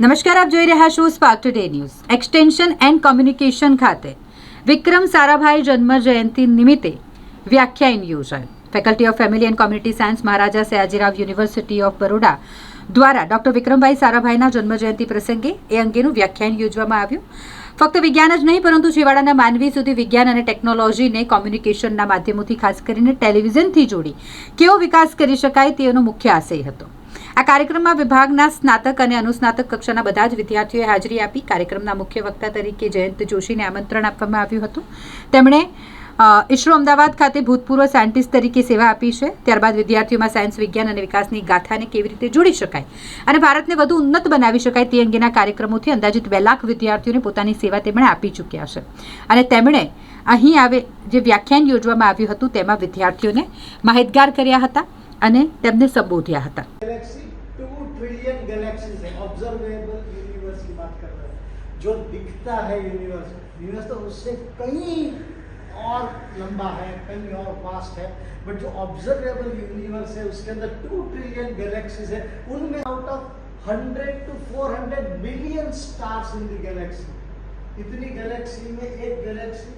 નમસ્કાર, આપ જોઈ રહ્યા છો spark today news extension and communication ખાતે. વિક્રમ સારાભાઈ જન્મ જયંતિ નિમિત્તે વ્યાખ્યાન યોજાયું. Faculty of family and community science Maharaja Sayajirao university of Baroda દ્વારા ડોક્ટર વિક્રમભાઈ સારાભાઈના જન્મજયંતિ પ્રસંગે એ અંગેનું વ્યાખ્યાન યોજવામાં આવ્યું. ફક્ત વિજ્ઞાન જ નહીં, પરંતુ છેવાડાના માનવી સુધી વિજ્ઞાન અને ટેકનોલોજીને કોમ્યુનિકેશનના માધ્યમોથી ખાસ કરીને ટેલિવિઝનથી જોડી કેવો વિકાસ કરી શકાય તેનો મુખ્ય આશય હતો. આ કાર્યક્રમમાં વિભાગના સ્નાતક અને અનુસ્નાતક કક્ષાના બધા જ વિદ્યાર્થીઓએ હાજરી આપી. કાર્યક્રમના મુખ્ય વક્તા તરીકે જયંત જોશીને આમંત્રણ આપવામાં આવ્યું હતું. તેમણે અ, ઇસરો અમદાવાદ ખાતે ભૂતપૂર્વ સાયન્ટિસ્ટ તરીકે સેવા આપી છે. ત્યારબાદ વિદ્યાર્થીઓમાં સાયન્સ વિજ્ઞાન અને વિકાસની ગાથાને કેવી રીતે જોડી શકાય અને ભારતને વધુ ઉન્નત બનાવી શકાય તે અંગેના કાર્યક્રમોથી અંદાજિત બે લાખ વિદ્યાર્થીઓને પોતાની સેવા તેમણે આપી ચૂક્યા છે. અને તેમણે અહીં આવે જે વ્યાખ્યાન યોજવામાં આવ્યું હતું તેમાં વિદ્યાર્થીઓને માહિતગાર કર્યા હતા અને તેમને સંબોધ્યા હતા. ऑब्जर्वेबल यूनिवर्स की बात कर रहे हैं। जो दिखता है यूनिवर्स यूनिवर्स तो उससे कहीं और लंबा है, कहीं और वास्ट है। बट जो ऑब्जर्वेबल यूनिवर्स है, उसके अंदर टू ट्रिलियन गैलेक्सीज है। उनमें out of hundred to four hundred billion stars in the galaxy इतनी गैलेक्सी में एक गैलेक्सी